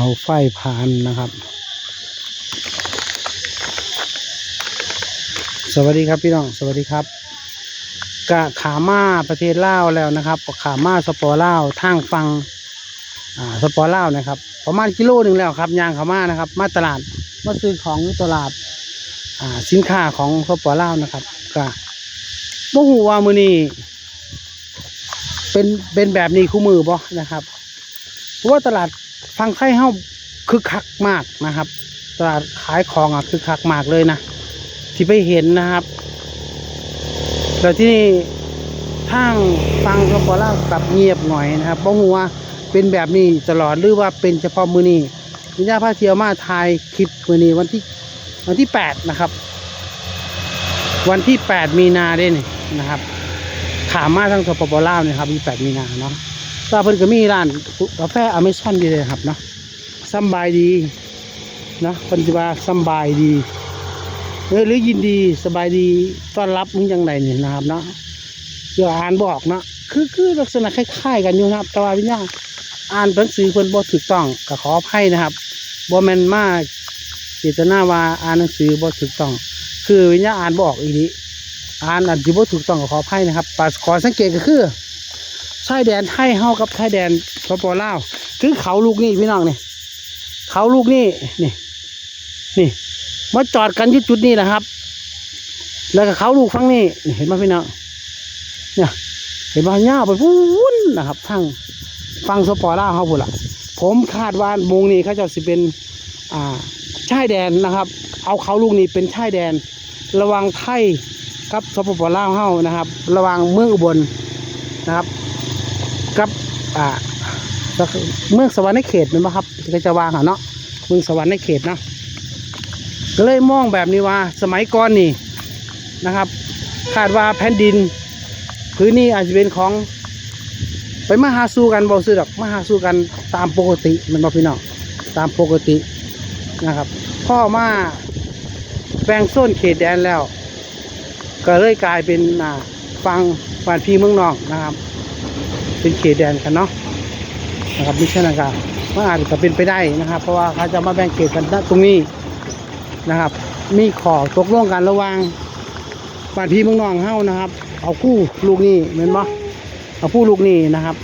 าไฟพานนะครับ สวัสดีครับพี่น้อง สวัสดีครับกะขามาประเทศลาวแล้วนะครับขามาสปอร์ลาวทางฟังอ่าสปอร์ลาวนะครับประมาณกิโลหนึ่งแล้วครับยางขามานะครับ มาตลาดมาซื้อของตลาดอ่าสินค้าของสปอร์ลาวนะครับกะบ่ฮู้ว่ามือนี้เป็นเป็นแบบนี้คู่มือบ่นะครับเพราะว่าตลาด ฟังไทยเฮาคึกคักมากนะครับ ตลาดขายของอะคึกคักมากเลยนะที่ไปเห็นนะครับแล้วที่นี่ทางฟังสปอร์ลากลับเงียบหน่อยนะครับบ่ฮู้ว่าเป็นแบบนี้ตลอดหรือว่าเป็นเฉพาะมือนี้วิญญาพาเที่ยวมาถ่ายคลิปมือนี้วันที่วันที่แปดนะครับ วันที่แปดมีนาเด้นี่นะครับขามมาทางสปปลาวเนี่ยครับมีแปดมีนาเนาะ ก็เพิ่นก็มีร้านกาแฟอเมซอนดีเลยครับเนาะสบายดีนะเพิ่นสิว่าสบายดีเออหรือยินดีสบายดีต้อนรับมึงยังไงเนี่ยนะครับเนาะเดี๋ยวอ่านบอกนะคือคือลักษณะคล้ายๆกันอยู่นะครับ แต่ว่าวิญญาอ่านหนังสือเพิ่นบ่ถูกต้องก็ขออภัยนะครับบ่แม่นมาเจตนาว่าอ่านหนังสือบ่ถูกต้อง คือวิญญาณอ่านบอกอีนี้อ่านอันที่บ่ถูกต้องก็ขออภัยนะครับปาขอสังเกตก็คือ ชายแดนไทยเฮากับชายแดนสปปลาวคือเขาลูกนี่พี่น้องนี่เขาลูกนี่นี่นี่มาจอดกันที่จุดนี้แหละครับ แล้วก็เขาลูกฟังนี่นเห็นไหมพี่น้องเนี่ยเห็นไหมย่าไปพูนนะครับทั้งฟังสปอร์ล่าวเขาพูดละผมคาดว่าโมงนี้เขาจะสิเป็นอ่าชายแดนนะครับ เอาเขาลูกนี้เป็นชายแดน ระวังไทยกับสปปลาวเฮานะครับ ระวังเมืองอุบลนะครับ กับอ่าเมืองสวรรค์ในเขตเป็นไหมครับก็จะวางอะเนาะเมืองสวรรค์ในเขตเนาะก็เลยมองแบบนี้ว่าสมัยก่อนนี่นะครับคาดว่าแผ่นดินพื้นนี้อาจจะเป็นของ ไปมาหาสู้กันบ่ซื้อดอกมาหาสู้กันตามปกติมันบ่พี่น้องตามปกตินะครับ พ่อมาแบ่งโซนเขตแดนแล้ว ก็เลยกลายเป็นฟังบ้านพี่เมืองนอกนะครับ เป็นเขตแดนกันเนาะนะครับมิชนาการมันอาจจะเป็นไปได้นะครับ เพราะว่าเขาจะมาแบ่งเขตกันตรงนี้นะครับ มีขอตกลงกันระหว่างบ้านพี่เมืองนอกเฮานะครับ เอาคู่ลูกนี่เหมือนบ่เอาคู่ลูกนี่นะครับ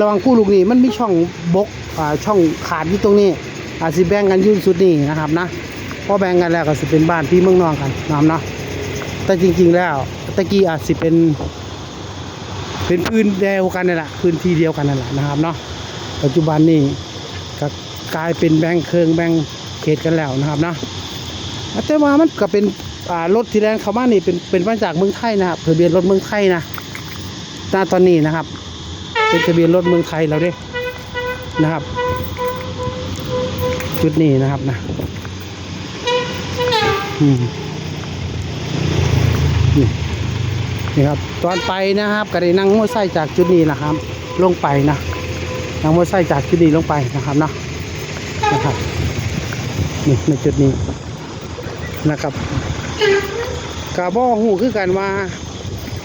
ระหว่างคู่ลูกนี่มันมีช่องบกอ่าช่องขาดอยู่ตรงนี้ อาจจะแบ่งกันอยืนสุดนี่นะครับนะพอแบ่งกันแล้วก็จะเป็นบ้านพี่เมืองนอกกันนะครับเนาะแต่จริง ๆ แล้วตะกี้อาจจะเป็น เป็นพื้นเดียวกันนั่นแหละพื้นที่เดียวกันนั่นแหละนะครับเนาะปัจจุบันนี้ก็กลายเป็นแบ่งเคืองแบ่งเขตกันแล้วนะครับเนาะแต่ว่ามันก็เป็นรถที่แลนเขามานี่เป็นเป็นมาจากเมืองไทยนะครับทะเบียนรถเมืองไทยนะณตอนนี้นะครับ เป็นทะเบียนรถเมืองไทยแล้วเด้นะครับ จุดนี้นะครับนะอืมนี่ นี่ครับตอนไปนะครับก็ได้นั่งมอไซค์จากจุดนี้นะครับ ลงไปนะนั่งมอไซค์จากจุดนี้ลงไปนะครับเนาะนะครับนี่ในจุดนี้นะครับกาบอหูคือกันว่า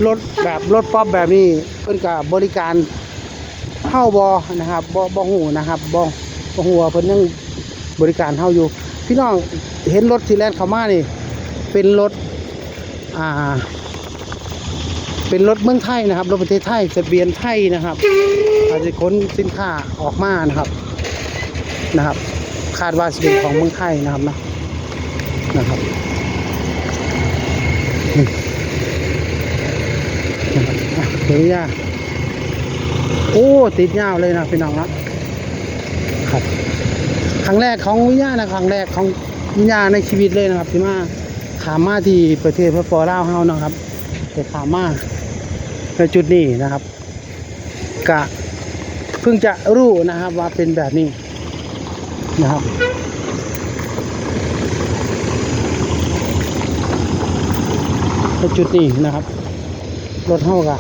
รถแบบรถป๊อปแบบนี้เพิ่นกับบริการเข้าบอนะครับบอบอหูนะครับบอบอหัวเพิ่นยังบริการเข้าอยู่ พี่น้องเห็นรถที่แลนเข้ามานี่ เป็นรถอ่า เป็นรถเมืองไทยนะครับ รถประเทศไทยทะเบียนไทยนะครับ อาจจะขนสินค้าออกมานะครับนะครับ คาดว่าจะเป็นของเมืองไทยนะครับนะนะครับเดี๋ยวย่าโอ้ติดยาวเลยนะพี่น้องนะครับครั้งแรกของวิญญาณนะครั้งแรกของวิญญาณในชีวิตเลยนะครับที่มาขามาที่ประเทศพระปอลาวเฮานะครับแต่ขามมา ในจุดนี้นะครับกะเพิ่งจะรู้นะครับว่าเป็นแบบนี้นะครับในจุดนี้นะครับ รถเฮากะ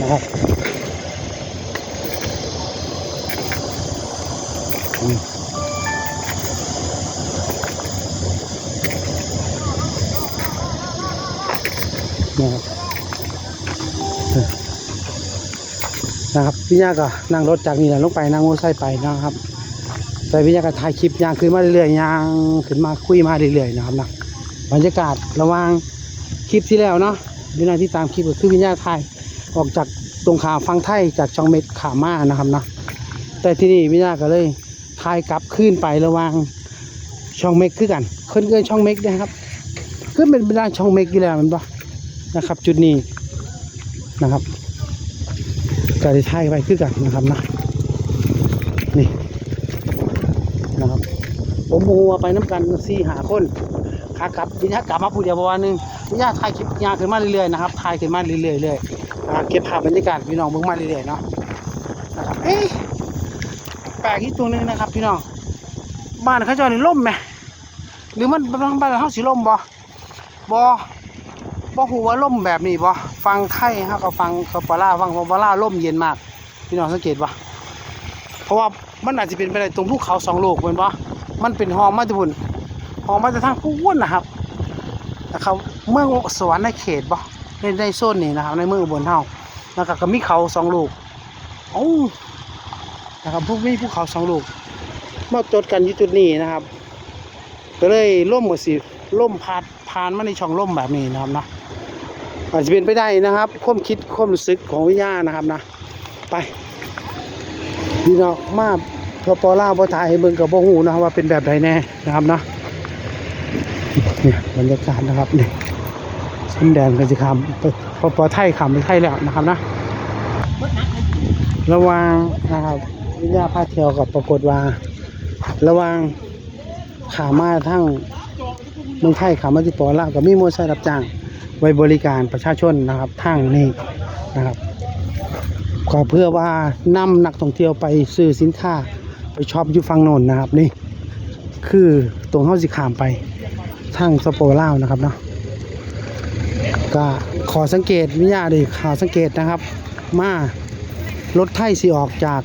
นะครับ พี่ยาก็นั่งรถจากนี่แหละลงไปนั่งมอเตอร์ไซค์ไปนะครับ แต่พี่ยาก็ถ่ายคลิปยางขึ้นมาเรื่อยๆยางขึ้นมาคุยมาเรื่อยๆนะครับนะบรรยากาศระว่างคลิปที่แล้วเนาะวินาที่ตามคลิปก็คือพี่ยาถ่ายออกจากตรงขาฟังไทยจากช่องเม็ดขามานะครับนะแต่ที่นี่พี่ยาก็เลยถ่ายกลับขึ้นไประว่างช่องเม็กคือกันคนเกินช่องเม็กนะครับคือเป็นเวลาช่องเม็กอยู่แล้วมันปะนะครับ จุดนี้นะครับ ก็ได้ถ่ายไปคือกันนะครับนะนี่นะครับ ผมโมว่ไปน้ำกันสี่หาคนขากลับวิญญากลับมาพูดเดียวประมาณนึงวิญญาถ่ายคลิปยาขึ้นมาเรื่อยๆนะครับถ่ายขึ้นมาเรื่อยๆเรื่อยเก็บภาพบรรยากาศพี่น้องเบิ่งมาเรื่อยๆเนาะนะครับเอ๊ะแปลกอีกตัวนึงนะครับพี่น้องบ้านเขาจะนี่ล่มไหมหรือมันบ้านบ้านเขาสีล่มบ่บ่ บ่หูว่าล่มแบบนี้บ่ฟังไทยฮะก็ฟังคาปาร่าฟังคาปาร่าล่มเย็นมากพี่น้องสังเกตบ่เพราะว่ามันอาจจะเป็นไปได้ตรงภูเขาสองลูกเหมือนบ่มันเป็นหอมมาจากพุ่นหอมมาจากทางผู้วนนะครับนะครับเมืองสวรรค์ในเขตบ่ในในโซนนี้นะครับในเมืองบลเฮานะครับก็มีเขาสองลูกโอ้นะครับพวกมีภูเขาสองลูกมาจดกันอยู่จุดนี้นะครับ ก็เลยล่มกับสิล่มพาดผ่านมาในช่องล่มแบบนี้นะครับเนาะ อาจจะเป็นไปได้นะครับความคิดความรู้สึกของวิญญาณนะครับนะ ไปพี่น้องมาพอปอล่าพอถ่ายให้เบิ่งกับบ่ฮู้นะว่าเป็นแบบใดแน่นะครับนะเนี่ยบรรยากาศนะครับนี่ชิมแดนกันสิคำพอปอไทยคำไปไทยแล้วนะครับนะ ระวังนะครับวิญญาณพาเที่ยวกับปรากฏว่า ระวังขามาทั้งเมืองไทยขามาที่ปอล่ากับมีมอเตอร์ไซค์รับจ้าง ไว้บริการประชาชนนะครับทางนี้นะครับก็เพื่อว่านำนักท่องเที่ยวไปซื้อสินค้าไปช็อปอยู่ฝั่งโน้นนะครับนี่คือตรงเฮาสิขามไปทางสปปลาวนะครับเนาะก็ขอสังเกตวิญญาดิขอสังเกตนะครับ มารถไทยสิออกจาก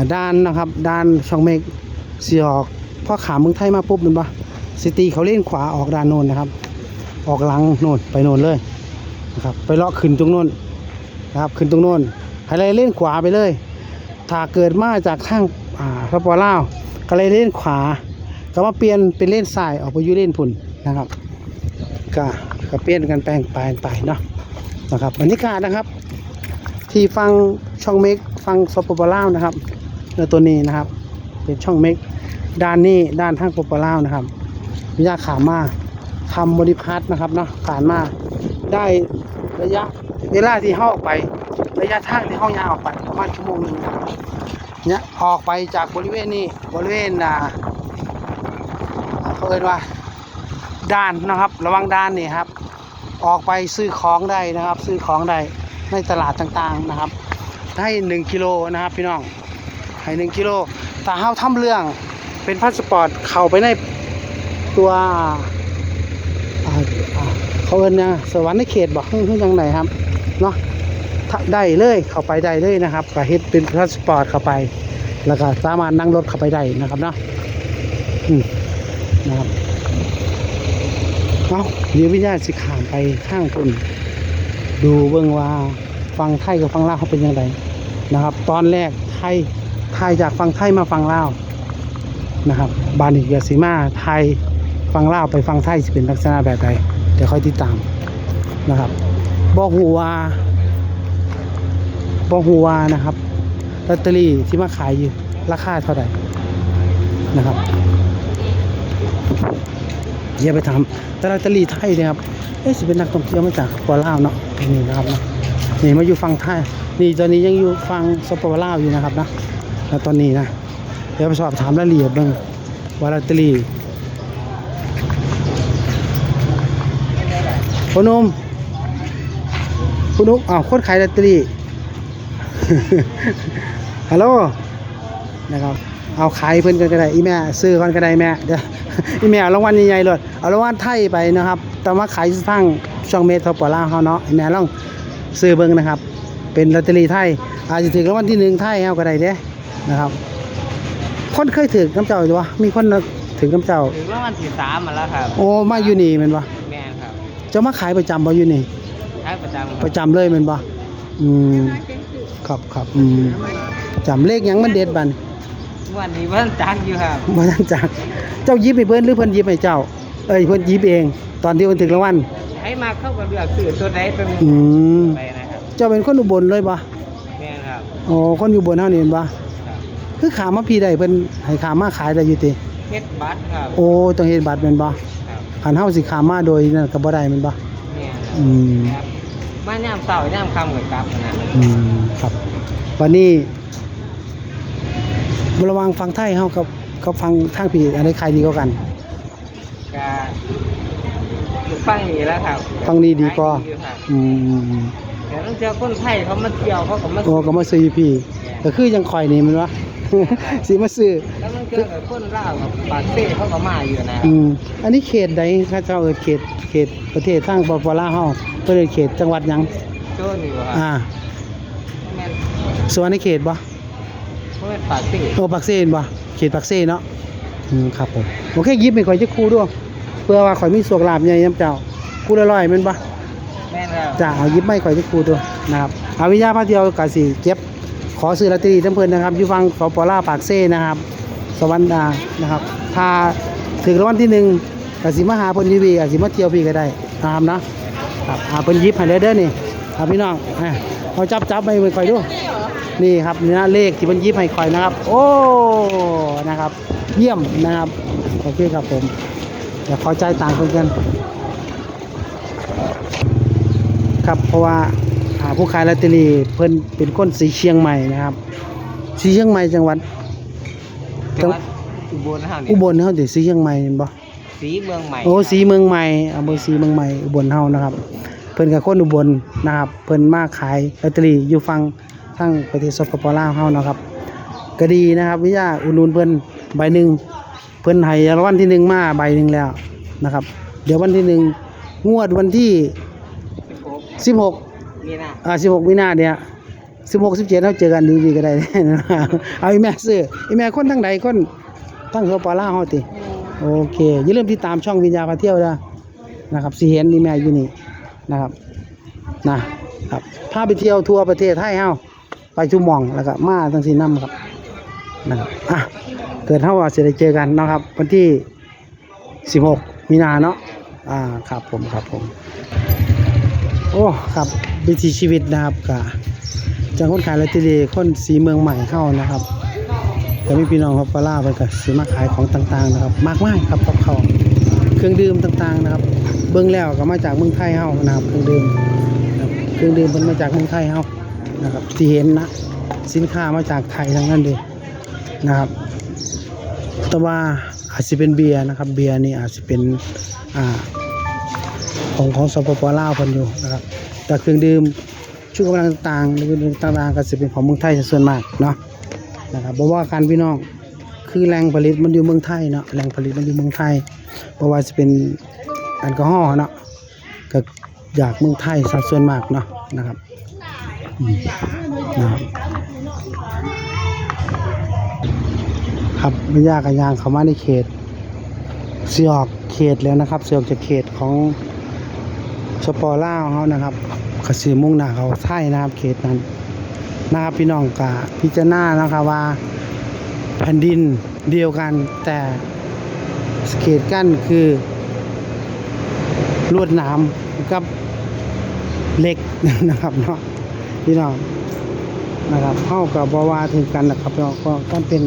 าด้านนะครับด้านช่องเมกสิออกพอขามเมืองไทยมาปุ๊บมันปะซิตีเขาเล่นขวาออกด้านโน้นนะครับ ออกหลังโน่นไปโน่นเลยนะครับไปเลาะขึ้นตรงโน้นนะครับขึ้นตรงโน้นให้เลยเล่นขวาไปเลย ถ้าเกิดมาจากทางอ่าพระปอลาวก็เลยเล่นขวา ก็มาเปลี่ยนเป็นเล่นซ้ายออกไปอยูเล่นพุ่นนะครับก็ก็เปลี่ยนกันแปลงไปไปเนาะนะครับบรรยากาศนะครับ ที่ฟังช่องเมกฟังสปปลาวนะครับแล้วตัวนี้นะครับ เป็นช่องเมกด้านนี้ด้านทางปปลาวนะครับวิญญาขามา ทำบริพัตนะครับเนาะผ่านมาได้ระยะเวลาที่เข้าออกไป ระยะทางที่เข้ายาออกไปประมาณชั่วโมงหนึ่งครับเนี่ยออกไปจากบริเวณนี้บริเวณอ่าเขาเรียว่าด่านนะครับ ระวังด่านนี่ครับ ออกไปซื้อของได้นะครับ ซื้อของได้ในตลาดต่างๆนะครับให้หนึ่งกิโลนะครับพี่น้องให้หนึ่งกิโลแต่เฮาทำเรื่องเป็นพาสปอร์ตเข้าไปในตัว เขาเอินยังสวรรค์ในเขตบอกฮึ่งยังไงครับเนาะได้เลยเข้าไปได้เลยนะครับก็เฮ็ดเป็นพาสปอร์ตเข้าไป แล้วก็สามารถนั่งรถเข้าไปได้นะครับเนาะอืมนะครับเอาเดี๋ยววิญญาณสิขามไปข้างคนดูเบิ่งว่าฟังไทยกับฟังลาวเขาเป็นยังไงนะครับ ตอนแรกไทยไทยจากฟังไทยมาฟังลาวนะครับ บานอีกเกียสีมาไทยฟังลาวไปฟังไทยจะเป็นลักษณะแบบใด ดี๋ยวค่อยติดตามนะครับบอกหูว่าบอกหูว่านะครับลอตเตอรี่ที่มาขายอยู่ราคาเท่าไหร่นะครับอย่าไปถามแต่ลอตเตอรี่ไทยนะครับเอ๊ะสิเป็นนักท่องเที่ยวมาจากสปปลาวเนาะนี่นะครับนะนี่มาอยู่ฟังไทยนี่ตอนนี้ยังอยู่ฟังสปปลาวอยู่นะครับนะแล้วตอนนี้นะเดี๋ยวไปสอบถามรายละเอียดบ้างว่าลอตเตอรี่ คุณนุ่มคุณนุ่มอ้าวคนขายลอตเตอรี่ฮัลโหลนะครับเอาขายเพิ่นกันก็ได้อีแม่ซื้อกันก็ได้แม่เดี๋ยวอีแม่เอารางวัลใหญ่ๆเลยเอารางวัลไทยไปนะครับ แต่ว่าขายทางช่องเมทรปอล่าเขาเนาะอีแม่ลองซื้อเบิ่งนะครับ เป็นลอตเตอรี่ไทย อาจจะถึงรางวัลที่หนึ่งไทยเอาก็ได้เด้นะครับ คนเคยถือน้ำเจ้าอยู่วะมีคนถึงน้ำเจ้าถึงรางวัลที่สามมาแล้วครับโอ้มาอยู่นี่แมันวะ แม่นครับจะมาขายประจำบ่อยู่นี่ใช้ประจำคปรับระจำเลยแมันบ่อืมก็ครับครับอืมจำเลขหยังมันเด็ดบัดนวันนี้เพิ่นจักอยู่ครับบ่ทันจักเจ้าหยิบให้เพิ่นหรือเพิ่นหยิบให้เจ้า เอ้ยเพิ่นหยิบเอง ตอนที่เพิ่นถึงรางวัลให้มาเข้ากับเลือกซื้อตัวใดเป็นอืมไปนะครับเจ้าเป็นคนอุบลเลยบ่แม่นครับอ๋อคนอยู่บนเฮานี่เห็นบ่ครับคือขามมาพี่ได้เพิ่นให้ขามมาขายได้อยู่ติเฮ็ดบัตรครับโอ้ต้องเฮ็ดบัตรแม่นบ่ ครับคันเฮาสิขามมาโดยนั่นก็บ่ได้แม่นบ่แม่นครับอืมครับมายามเช้ายามค่ำก็กลับนะอืมครับวันนี้ระหวังฟังไทยเฮากับกับฟังทางพี่อันใดใครดีกว่ากันก็ฟังนี่แล้วครับฟังนี้ดีกว่า ขยอยู่ครับอืมแต่ต้องเจอคนไทยเขามาเที่ยวเขาก็มาโอ้ก็มาซื้ออยู่พี่ก็คือยังข่อยนี่มันวะ สิมาซื้อแล้วต้องเจอกับคนลาวกับปากเซ่เขาก็มาอยู่นะอืมอันนี้เขตใดข้าเจ้าเอิ้นเขตเขตประเทศทางปปลาวเฮาเพิ่นเอิ้นเขตจังหวัดหยังโจ้นี่บ่ครับอ่าแม่นสวนในเขตบ่เพราะเป็นปากเซ่โอ้ปักเซ่นบ่เขตปักเซ่เนาะอืมครับผมโอเคหยิบให้ข่อยจักคู่ด้วยเพื่อว่าข่อยมีโชคลาภใหญ่นํเจ้าคู่ละร้อยแม่นบ่แม่นครับจ้าเอาหยิบไม่ข่อยที่ครูตัวนะครับเอาวิญญาพาเที่ยวกะสิเก็บ ขอซื้อลอตเตอรี่ทั้งเพิ่นนะครับอยู่ฟังสปลาปากเซ่นะครับ สวรรค์ดานะครับถ้าถึงรางวัลที่หนึ่งกสิมาหาเพิ่นทีวีกสิมาเที่ยวพี่ก็ได้นะครับนะครับหาเพิ่นยิบให้เลยเด้อนี่ครับพี่น้องอะเอาจับจับไปเพิ่นข่อยดูนี่ครับนี่นะเลขที่เพิ่นยิบให้ข่อยนะครับ โอ้นะครับ เยี่ยมนะครับโอเคครับผมเดี๋ยวขอใจต่างคนกันครับเพราะว่า ผู้ขายลอตเตอรี่เพิ่นเป็นคนสีเชียงใหม่นะครับ สีเชียงใหม่จังหวัดจังหวัดอุบลเฮานี่อุบลเฮาสิสีเชียงใหม่เห็นบ่สีเมืองใหม่โอ้สีเมืองใหม่อำเภอสีเมืองใหม่อุบลเฮานะครับ เพิ่นก็คนอุบลนะครับ เพิ่นมาขายลอตเตอรี่อยู่ฝั่งทางประเทศสปปลาวเฮานะครับก็ดีนะครับวิทยาอุดหนุนเพิ่นใบหนึ่งเพิ่นให้รางวัลที่หนึ่งมาใบหนึ่งแล้วนะครับ เดี๋ยววันที่หนึ่งงวดวันที่16 นี่นะอ่าสิบหกมีนาเนี่ยสิบหกสิบเจ็ดเราเจอกันดีๆก็ได้เอาอีแม่ซื้ออีแม่คนทั้งใดคนทั้งหัวปลาล่าเฮาติโอเคอย่าลืมติดตามช่องวิญญาณพาเที่ยวด้วยนะครับสิเห็นอีแม่อยู่นี่นะครับนะครับพาไปเที่ยวทั่วประเทศไทยเฮาไปทุกหม่องแล้วก็มาทั้งสี่น้ำครับนะครับอะเกิดเฮาว่าสิได้เจอกันเนาะครับวันที่สิบหกมีนาเนาะอ่าครับผมครับผม โอ้ ครับ วิถีชีวิตนะครับกะจากคนขายลอตเตอรี่คนสีเมืองใหม่เข้านะครับแต่มีพี่น้องครับปาล่าไปกับสีมาขายของต่างๆนะครับ มากมายครับกับเขาเครื่องดื่มต่างๆนะครับ เบื้องแล้วก็มาจากเมืองไทยเฮานะครับเครื่องดื่มเครื่องดื่มมันมาจากเมืองไทยเฮานะครับที่เห็นนะสินค้ามาจากไทยทั้งนั้นเลยนะครับ แต่ว่าอาจจะเป็นเบียร์นะครับ เบียร์นี่อาจจะเป็นอ่าของของสปปลาวเพิ่นอยู่นะครับ แต่เครื่องดื่มชูกำลังต่างๆหรือต่างๆก็จะเป็นของเมืองไทยส่วนมากเนาะนะครับเพราะว่าการพี่น้องคือแหล่งผลิตมันอยู่เมืองไทยเนาะแหล่งผลิตมันอยู่เมืองไทยเพราะว่าจะเป็นแอลกอฮอล์เนาะก็อยากเมืองไทยสัดส่วนมากเนาะนะครับนะครับครับไม่ยากกันยางเขามาในเขตเสียออกเขตแล้วนะครับเสียออกจากเขตของ สปอร์ล่าเขานะครับกระสือมุ่งหน้าเขาไทยนะครับเขตนั้นนะครับพี่น้องกะพิจารณานะครับว่า แผ่นดินเดียวกันแต่เขตกั้นคือ ลวดหนามกับเหล็กนะครับเนาะพี่น้องนะครับเข้ากับบาวาถึงกันนะครับเนาก็ก็เป็น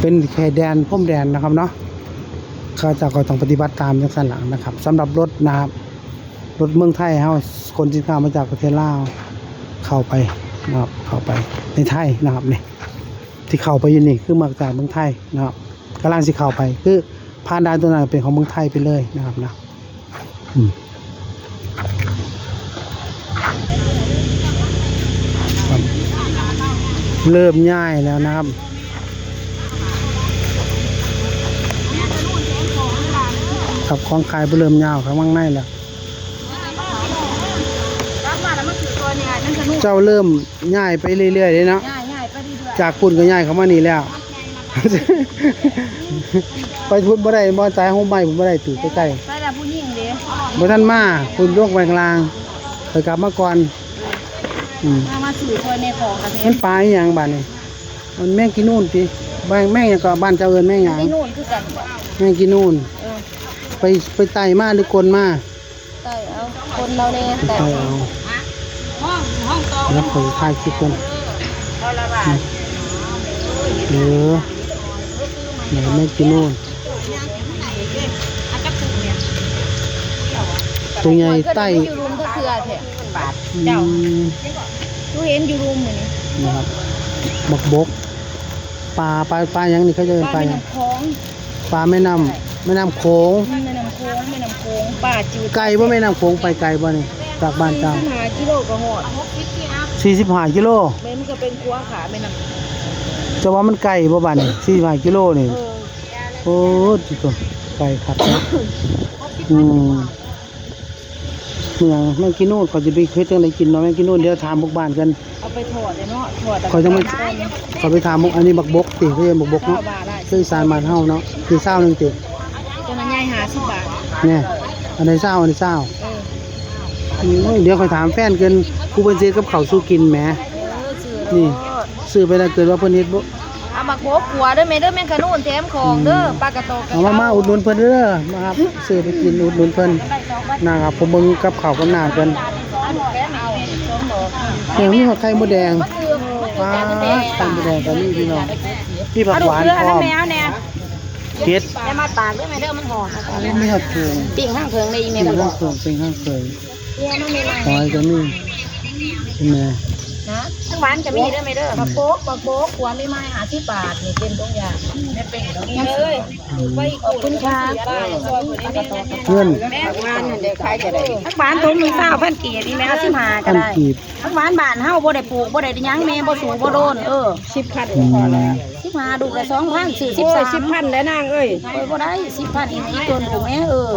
เป็นแค่แดนพ่มแดนนะครับเนาะ ข้าเจ้าก็ต้องปฏิบัติตามอย่างสั้นหลังนะครับสำหรับรถนะครับรถเมืองไทยเฮาคนที่ข้ามาจากประเทศลาวเข้าไปนะครับเข้าไปในไทยนะครับนี่ที่เข้าไปอยู่นี่คือมาจากเมืองไทยนะครับกำลังสิเข้าไป คือผ่านด่านตัวนั้นเป็นของเมืองไทยไปเลยนะครับนะเริ่มง่ายแล้วนะครับ กับของขายไปเริ่มยาวครับว่างในแล้วรับมาแล้วมันคือตัวเนี่ยนั่นสนุกเจ้าเริ่มง่ายไปเรื่อยๆเลยเนาะง่ายง่ายไปดีด้วยจากคุณก็ง่ายเข้ามานี่แล้ว ไปพุ่นบ่ได้บ่ตายห้องใหม่ผมบ่ได้ตื่นใกล้ใส่แล้วผู้หญิงเด้ๆบ่ทันมาคุณยกแหวงลางไปกลับมาก่อนอืมมามาสื่อซอยในของกันมันปลาอหย่างบ้านนี่มันแม่งกินนู่นติบ้านแม่งหยังก็บ้านเจ้าเอิญแม่งหยังที่นู่นคือกันแม่งกินนู่นเออ ไปไปไต่มาหรือกลมาใช่เอาคนเราเนี่ยแต่เออเอาแล้วผมถ่ายคลิปกันเอาละบาทเออไหนแม่งกินนู่นตัวใหญ่ไต่อยู่รุมก็คือแท้บาทอืเจ้ามดูเห็นอยู่รุมเหมือนนี้นะครับบกบกปลาปลาปลาหยังนี่เขาจะเป็นปลาป้าหแม่ยังน้ำคลองปลาแม่น้ำแม่น้ำโขง ป่าจืดไก่บ่แม่น้ำโขงไปไกลบ่นี่จากบ้านเจ้าหากิโลก็หอด45กิโลแม่มันก็เป็นคัวขาแม่น้ำจะว่ามันไกลบ่บ้านนี่45กิโลนี่เออโอ้จิตัวไก่ครับนะอืมเมืองแม่งกินนู่นเขาจะไปเฮ็ดจังไดกินเนาะแม่งกินนู่นเดี๋ยวถามพวกบ้านกันเอาไปถอดเลยเนาะถอดแต่เขาจะไม่เขาไปถามพวกอันนี้บักบกติเพิ่นบักบกเก้าเนาะบาทได้คือสารบ้านเฮาเนาะคือเศร้าหนึงติจนนั้นยายหาสิบบาทเนี่ย อันไหนเศร้าอันนี้เศร้าเอออืมเดี๋ยวค่อยถามแฟนเกินกูเพิ่นสิเฮ็ดกับข้าวสู้กินแหมเออซื้อนี่ซื้อไปแล้วเกิดว่าเพิ่นเฮ็ดบ่เอาบักโบกขัวเด้อแม่เด้อแม่งขนุนแถมของเด้อปลากระโตกเอามามาอุดหนุนเพิ่นเด้อมาครับซื้อไปกินอุดหนุนเพิ่นนะครับผมเบิ่งกับข้าวกับน้ำเพิ่นอันแถมเอาสองดอกเดี๋ยวมีหัวไข่มดแดงมันคือมันคือว้าจานแดงไข่มดแดงกับนี่พี่น้องพี่ผักเอาดูหวานเกลือพอันร้นั้อนมแม่ เอาแน่เผ็ดอย่ามาปากเด้อแม่เด้อมันหอมไม่หัดเพิงปิ้งข้างเพิงในอีเมเป็นลบข้าองกเพิงเป็นข้างเคยเดี๋ยวมันมีอะไรหอยก็มีใช่ไหมนะทั้งหวานจะมีเด้อแม่เด้อบักโบกบักโบกขัวไม่ไม้หาที่บาทนี่เป็นตรงอย่างแม่เป็นตรงนี้เลยอืม ขอบคุณค่ะเพื่อนแม่หวานเด็กใครจะได้ทั้งหวานถุงหนึ่งเศร้าพันกีบนี่แม่เอาสิบห้าก็อันได้กีบทั้งหวานบานเฮาบ่ได้ปลูกบ่ได้หยังแม่บ่สูงบ่โดนเออสิบพันอืมสิบห้าดูละสองพันสี่สิบสามสิบพันแล้วนางเอ้ยเอ้ยบ่ได้สิบพันอีกอีกตัวถูกแม่เออ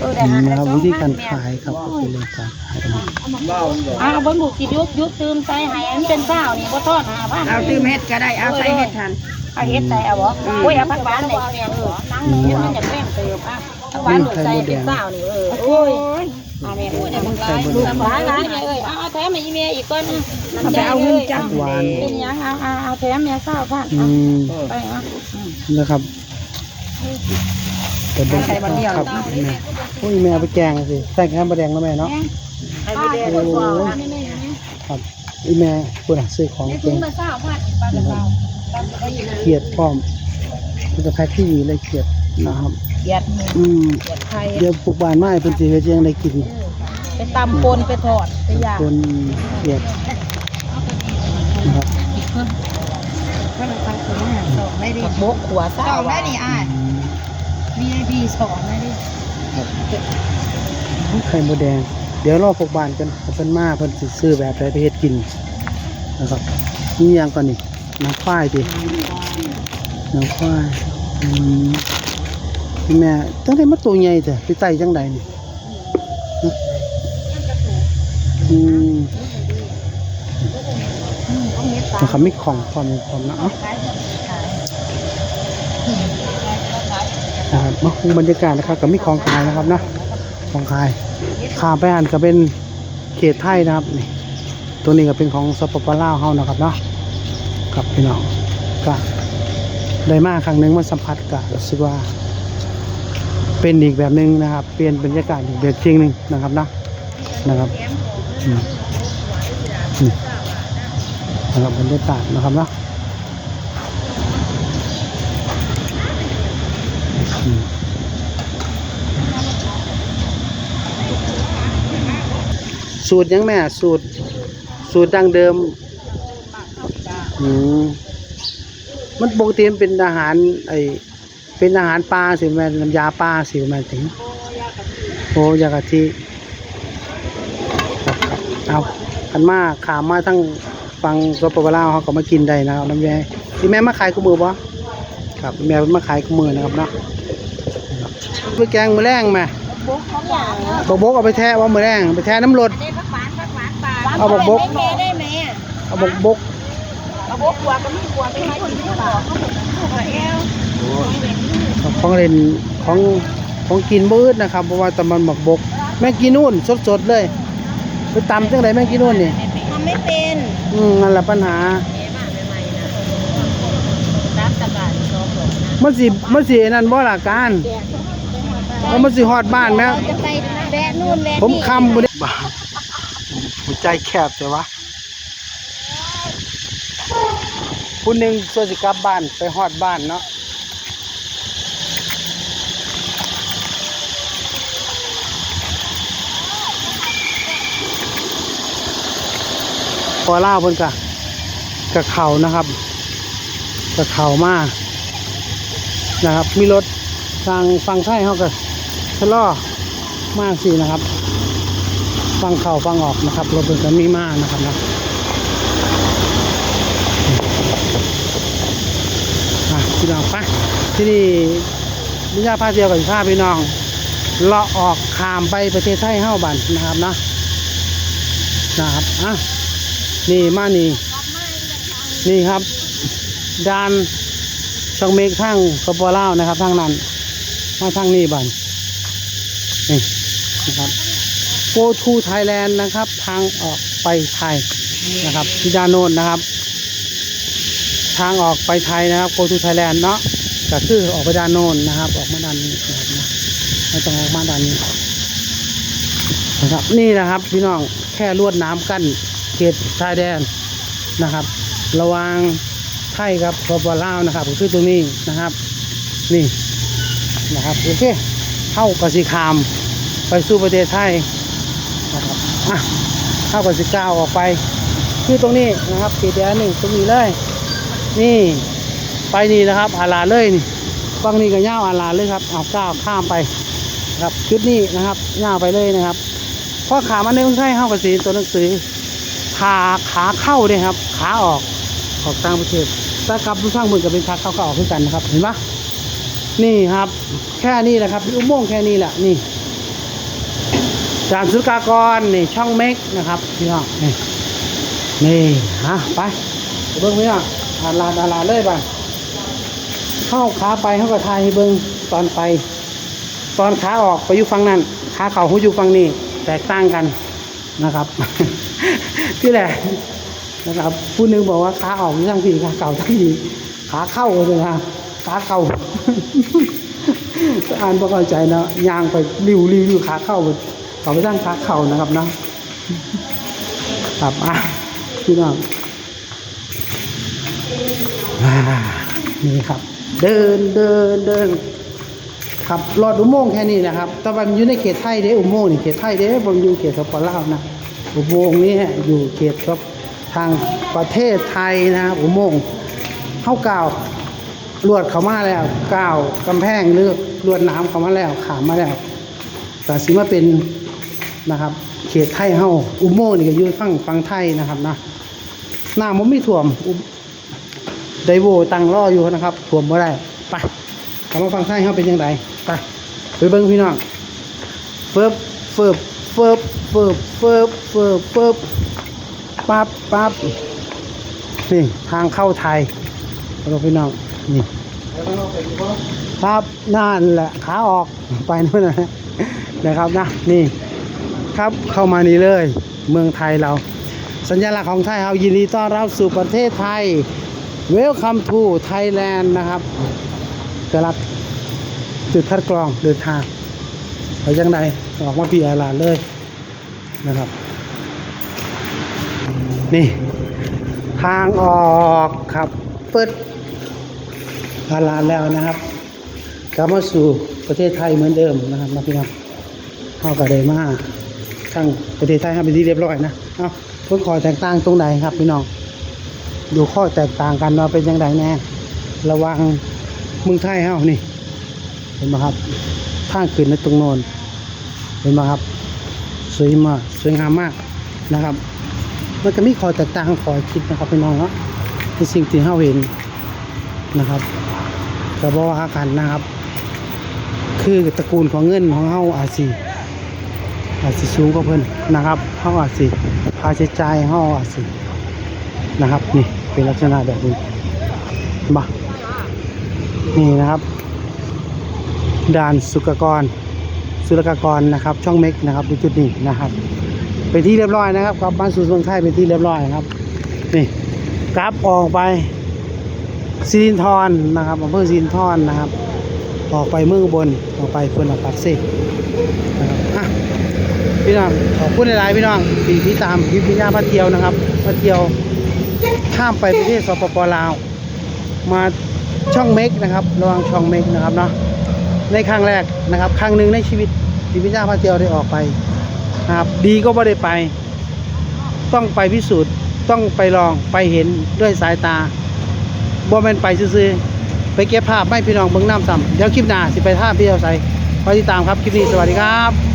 เออได้อืหามนะครับสองวิธีพักานรแม่ขายครับก็เป็นเรื่องการขายนะอ่าเบิ่งบุกสิยุบยุบตืมใส่ให้อันเป็นเศร้านี่บ่ทอดห้าพันเอาตื้มเฮ็ดก็ได้เอาใส่เฮ็ดทัน เอาเฮ็ดใส่เอาบ่โอ้ยเอาผักหวานได้แม่เออนั่งแม่มันจะแม่งเติมอะผักหวานดูใส่เป็นเศร้านี่เออโอ้ยอ่าแม่โอ้ยได้บักหลายลูกหลายหลายแม่เอ้ยเอาเอาแถมให้อีแม่อีกก้อนนึงเอาไปเอาเงินจับหวานเป็นหยังเอาเอาเอาแถมแม่เศร้าพันอืมไปเอานะครับแต่เป็นครับแม่โอ้ยแม่เอาไปแกงสิใส่แค่มะแดงแล้วแม่เนาะไอ้ไม่ได้ก็ว่านี่แม่ครับอีแม่คุณอะซื้อของถึเก่งงมาเศร้าพันปลากระเป๋า เขียดพร้อมมันจะแพ็คที่ดีเลยเขียดนะครับเหยียดมืออืมเหยียดไทยเดี๋ยวปลูกบ้านไม้เพิ่นสิเฮ็ดจังได้กินไปตำปนไปทอดไปย่างคนเขียดนะครับไม่ได้โบกขัวเศร้าสองได้นี่อ้ายอืม VIP สองไม่ได้ไข่มดแดง เดี๋ยวรอพวกบ้านกันเอาเพิ่นมาเพิ่นสิซื้อแบบใดไปเฮ็ดกินนะครับนี่ยังก่อนนี่ น้ำควายดิน้ำควายอืมพี่แม่จังได๋มาตัวใหญ่แต่ไปไต่จังใดนี่อืมนะครับมีของพร้อมมีพร้อมนะเอ้านะครับมาคุมบรรยากาศนะครับกับมีของขายนะครับนะของขายข้ามไปอ่านก็เป็นเขตไทยนะครับนี่ตัวนี้ก็เป็นของสปปลาวเฮานะครับเนาะ กับพี่น้องก็ได้มาครั้งหนึ่งมาสัมผัสก็รู้สึกว่า เป็นอีกแบบหนึ่งนะครับ เปลี่ยนบรรยากาศอีกแบบจริงหนึ่งนะครับนะนะครับนะครับบรรยากาศนะครับนะสูตรยังแม่สูตร สูตรดั้งเดิม อืมมันปกติมันเป็นอาหารไอเป็นอาหารปลาสิแม่นน้ำยาปลาสิแม่นถึงโอ้ยากะทิครับครับเอาอันมาขามมาทั้งฟังสปปลาวเขาก็มากินได้นะครับน้ำแย่ที่แม่มาขายกูมือบ่ครับแม่เพิ่นมาขายกูมือนะครับเนาะนะครับไปแกงมือแรงแม่โบกของอย่างบกบกเอาไปแท้ว่ามือแรงไปแท้น้ำรดได้ผักหวานผักหวานปลาเอาบักบกได้แม่ได้แม่เอาบกบก เอาโบกขัวก็มีขัวไม่ให้กินที่ปากลูกละแอลของเล่นของของกินบื้ดนะครับเพราะว่าแตะมันบักบก แม่งกินนู่นสดๆเลยไปตำจังไรแม่งกินนู่นนี่ทำำไม่เป็นอืมนั่นแหละปัญหารับตะการสองหลงนะมันสิมันสินั่นบ่ล่ะการแล้วมันสิฮอดบ้านแม่จะไปแวะนู่นแวะผมนี่คำบ่ได้บ้าหัวใจแคบแต่วะ ผู้หนึ่งส่วนสิกลับบ้านไปฮอดบ้านเนาะพอล่าเพิ่นกะกะเข่านะครับกะเข่ามานะครับ มีรถทางฟังไทยเขาก็ชะลอมากสินะครับ ฟังเข่าฟังออกนะครับรถเป็นกันมีมากนะครับนะอะ พี่น้องไปที่นี่วิญญาพาเที่ยวกับข้าพี่น้องเลาะออกขามไปประเทศไทยเฮ้าบันนะครับนะนะครับอะนี่มานี่นี่ครับดานช่องเมฆทางกปลาวนะครับทางนั้นมาทางนี้บันนี่นะครับ go to Thailand นะครับ ทางออกไปไทยนะครับที่ด้านโน้นนะครับ ทางออกไปไทยนะครับ go to Thailand เนาะก็คือออกไปด้านโน้นนะครับ ออกมาด้านนี้นะครับไม่ต้องออกมาด้านนี้นะครับนี่นะครับพี่น้องแค่ลวดน้ำกั้นเขตชายแดนนะครับ ระว่างไทยกับปปลาวนะครับคือตรงนี้นะครับ นี่นะครับโอเคเข้ากสิคามไปสู่ประเทศไทยนะครับอะเข้ากสิก้าวออกไป คือตรงนี้นะครับเขตแดนนี่ตรงนี้เลย นี่ ไปนี่นะครับอาลาเลยนี่ฝั่งนี้ก็ย่าวอาลาเลยครับเอาก้าวข้ามไปครับจุดนี้นะครับย่าวไปเลยนะครับเพราะขามันในเมืองไทยเข้ากับสีตัวหนังสือขาขาเข้าเนี่ยครับ ขาออกออกต่างประเทศถ้ากลับผู้สร้างมือกับเป็นขาเข้าก็ออกขึ้นกันนะครับเห็นปะนี่ครับ แค่นี้แหละครับอุโมงค์แค่นี้แหละนี่จานสุกากรนี่ช่องเม็กนะครับพี่น้องนี่นี่ฮะไปเบิ้งพี่น้องาลาดาลาเลยไปเข้าขาไปเข้ากับทายให้เบิ้งตอนไป ตอนขาออกไปอยู่ฝั่งนั้นขาเข่าหูอยู่ฝั่งนี้แตกต่างกันนะครับที่แหละนะครับ ผู้หนึงบอกว่าขาออกทั้งผีขาเก่าทั้งผีขาเข้าเลยนะขาเข่าอ่านพอเข้าใจนะยางไปริ้วริ้วขาเข้าไปเขาไปตั้งขาเข่านะครับนะครับอะพี่น้อง นี่ครับ เดินเดินเดินครับรอดอุโมงค์แค่นี้นะครับ แต่ว่ามันอยู่ในเขตไทยเด้อุโมงค์นี่เขตไทยเด้ผมอยู่เขตสปปลาวนะอุโมงค์นี้อยู่เขตกับทางประเทศไทยนะครับอุโมงค์เข้าก่าวลวดเขามาแล้วก้าวกำแพงหรือลวดน้ำเขามาแล้วขามมาแล้วแต่สิมาเป็นนะครับ เขตไทยเฮาอุโมงค์นี่ก็อยู่ฝั่งฝั่งไทยนะครับนะน้ำมันไม่ท่วมอ ไดโวตั้งรออยู่นะครับท่วมบ่ได้ไปกลับมาฝั่งไทยเฮาเป็นยังไงไปไปเบิ่งพี่น้องเฟิบเฟิบเฟิบเฟิบเฟิบเฟิบเฟิบปั๊บปั๊บนี่ทางเข้าไทยเราพี่น้องนี่ครับนั่นแหละขาออกไปนู่นนะนะครับนะนี่ครับเข้ามานี่เลย เมืองไทยเรา สัญลักษณ์ของไทยเรายินดีต้อนรับสู่ประเทศไทย Welcome to Thailand นะครับจะรับจุดคัดกรองเดินทางไปยังไงออกมาปีอาลาเลยนะครับ นี่ ทางออกครับเปิดอาลานแล้วนะครับกลับมาสู่ประเทศไทยเหมือนเดิมนะครับนะพี่น้องเข้ากับเดมาทั้งประเทศไทยครับเป็นที่เรียบร้อยนะ เอาเพิ่งขอแตกต่างตรงไหนครับพี่น้อง ดูข้อแตกต่างกันว่าเป็นยังไงแน่ระวังเมืองไทยเฮานี่ เห็นไหมครับทางขึ้นในตรงโน้นเห็นไหมครับ สวยมากสวยงามมากนะครับมันก็มีข้อแตกต่างขอคิดนะครับพี่น้องเนาะในสิ่งที่เฮาเห็นนะครับก็บอกว่ากันนะครับ คือตระกูลของเงินของเฮาอาจสิอาจสิสูงกว่าเพิ่นนะครับเฮาอาจสิค่าใช้จ่ายเฮาอาจสินะครับนี่ เป็นลักษณะแบบนี้บ่นี่นะครับ ด่านสุกากร สุรกากรนะครับ ช่องเม็กนะครับในจุดนี้นะครับ เป็นที่เรียบร้อยนะครับกลับบ้านสู่เมืองไทยเป็นที่เรียบร้อยครับ นี่กลับออกไปซีนทรนนะครับอำเภอซีนทรนนะครับ ออกไปเมืองบนออกไปเพื่อนอปากเสกนะครับอะพี่น้องขอบคุณหลายๆพี่น้องที่ที่ตามคลิปพิญญาพาเที่ยวนะครับมาเที่ยว ข้ามไปประเทศสปปลาว มาช่องเมกนะครับ ระวังช่องเมกนะครับเนาะในครั้งแรกนะครับ ครั้งหนึ่งในชีวิตที่พิญญาพาเที่ยวได้ออกไปนะครับ ดีก็ไม่ได้ไป ต้องไปพิสูจน์ต้องไปลองไปเห็นด้วยสายตาบ่แม่นไปซื่อไปเก็บภาพไม่พี่น้องเบิ่งน้ำซ้ำเดี๋ยวคลิปหน้าสิไปท่าพี่เอาใส่คอยติดตามครับ คลิปนี้สวัสดีครับ